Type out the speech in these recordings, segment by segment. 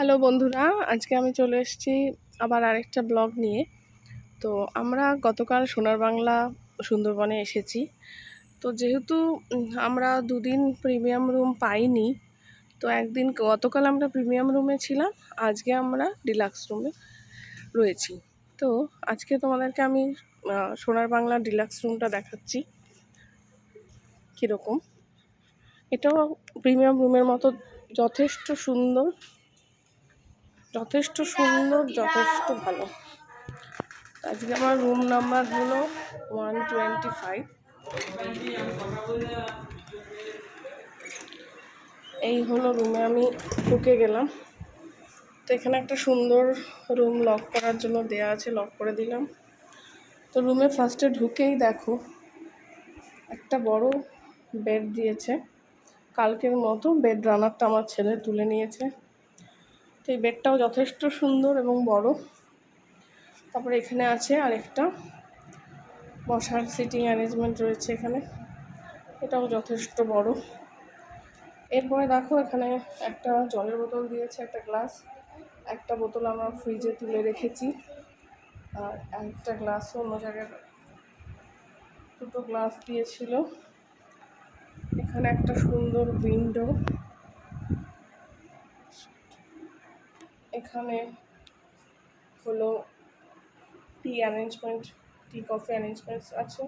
Hello বন্ধুরা, আজকে আমি চলে এসেছি আবার আরেকটা ব্লগ নিয়ে। তো আমরা গতকাল সোনার বাংলা সুন্দরবনে এসেছি। তো যেহেতু আমরা দুদিন প্রিমিয়াম রুম পাইনি, তো একদিন গতকাল আমরা প্রিমিয়াম রুমে ছিলাম, আজকে আমরা ডিলাক্স রুমে রয়েছি। তো আজকে তোমাদেরকে আমি সোনার বাংলা ডিলাক্স রুমটা দেখাচ্ছি। কীরকম? এটাও প্রিমিয়াম রুমের মতো যথেষ্ট সুন্দর। যথেষ্ট সুন্দর, যথেষ্ট ভালো। আজকে আমার রুম নাম্বার হলো ওয়ান টোয়েন্টি ফাইভ এই হলো রুমে আমি ঢুকে গেলাম। তো এখানে একটা সুন্দর রুম লক করার জন্য দেয়া আছে লক করে দিলাম। তো রুমে ফার্স্টে ঢুকেই দেখো, একটা বড় বেড দিয়েছে। কালকের মতো বেড রানারটা আমার ছেলে তুলে নিয়েছে। এই বেডটাও যথেষ্ট সুন্দর এবং বড়। তারপরে এখানে আছে আরেকটা। বসার সিটিং অ্যারেঞ্জমেন্ট রয়েছে এখানে। এটাও যথেষ্ট বড়। এরপরে দেখো এখানে একটা জলের বোতল দিয়েছে, একটা গ্লাস। একটা বোতল আমরা ফ্রিজে তুলে রেখেছি। আর একটা গ্লাসও অন্য জায়গায় দুটো গ্লাস দিয়েছিল। এখানে একটা সুন্দর উইন্ডো। এখানে হলো tea arrangement tea coffee arrangements আছে।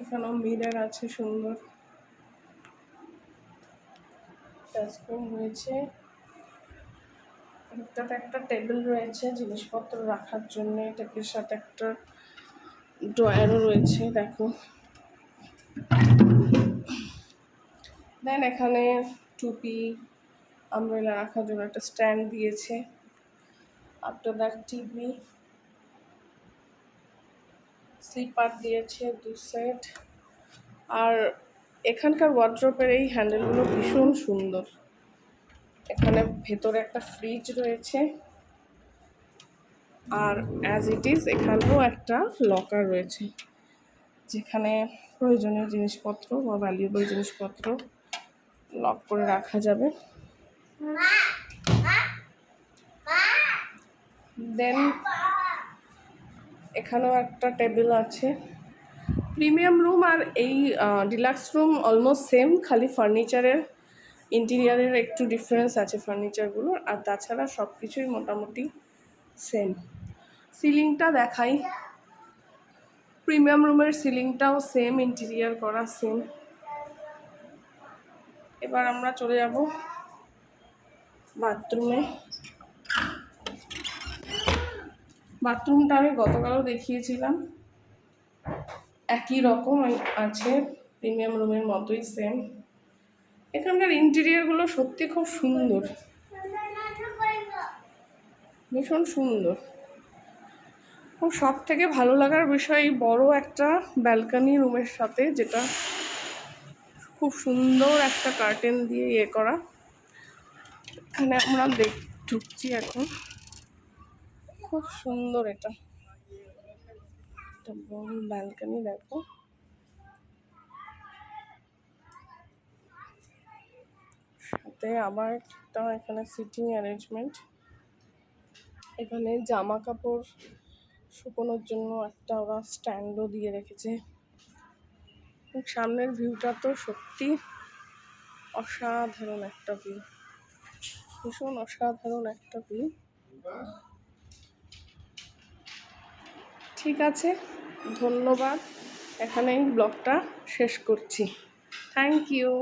এখানেও মিরার আছে, সুন্দর। ডাস্টবিন রয়েছে। এটাতে একটা টেবিল রয়েছে, জিনিসপত্র রাখার জন্য। এটাকে সাথে একটা ড্রয়ারও রয়েছে, দেখো। দেন এখানে টুপি আমব্রেলা রাখার জন্য একটা স্ট্যান্ড দিয়েছে। আফটার দ্যাট টিভি স্লিপার দিয়েছে দু সেট আর এখানকার ওয়ার্ড্রপের এই হ্যান্ডেলগুলো ভীষণ সুন্দর। এখানে ভেতরে একটা ফ্রিজ রয়েছে। আর অ্যাজ ইট ইজ এখানেও একটা লকার রয়েছে। যেখানে প্রয়োজনীয় জিনিসপত্র বা ভ্যালুয়েবল জিনিসপত্র লক করে রাখা যাবে। দেন এখানেও একটা টেবিল আছে। প্রিমিয়াম রুম আর এই ডিলাক্স রুম অলমোস্ট সেম খালি ফার্নিচারের ইন্টেরিয়ারের একটু ডিফারেন্স আছে ফার্নিচারগুলোর আর তাছাড়া সব কিছুই মোটামুটি সেম সিলিংটা দেখাই। প্রিমিয়াম রুমের সিলিংটাও সেম ইন্টেরিয়ার করা সেম এবার আমরা চলে যাব। বাথরুমে। বাথরুমটা আমি গতকালও দেখিয়েছিলাম। একই রকম আছে প্রিমিয়াম রুমের মতোই সেম এখানকার ইন্টেরিয়ারগুলো সত্যি খুব সুন্দর। ভীষণ সুন্দর। ও সব থেকে ভালো লাগার বিষয়, এই বড় একটা ব্যালকানি রুমের সাথে, যেটা খুব সুন্দর একটা কার্টেন দিয়ে ইয়ে করা। এখানে আমরা দেখ, ঢুকছি এখন। খুব সুন্দর এটা। একটা বড় ব্যালকানি দেখো। সাথে আবার একটা এখানে সিটিং অ্যারেঞ্জমেন্ট এখানে জামা কাপড় শুকোনোর জন্য একটা ওরা স্ট্যান্ডও দিয়ে রেখেছে। সামনের ভিউটা তো সত্যি অসাধারণ একটা ভিউ ভীষণ অসাধারণ একটা ভিউ ঠিক আছে ধন্যবাদ। এখানেই ব্লগটা শেষ করছি। Thank you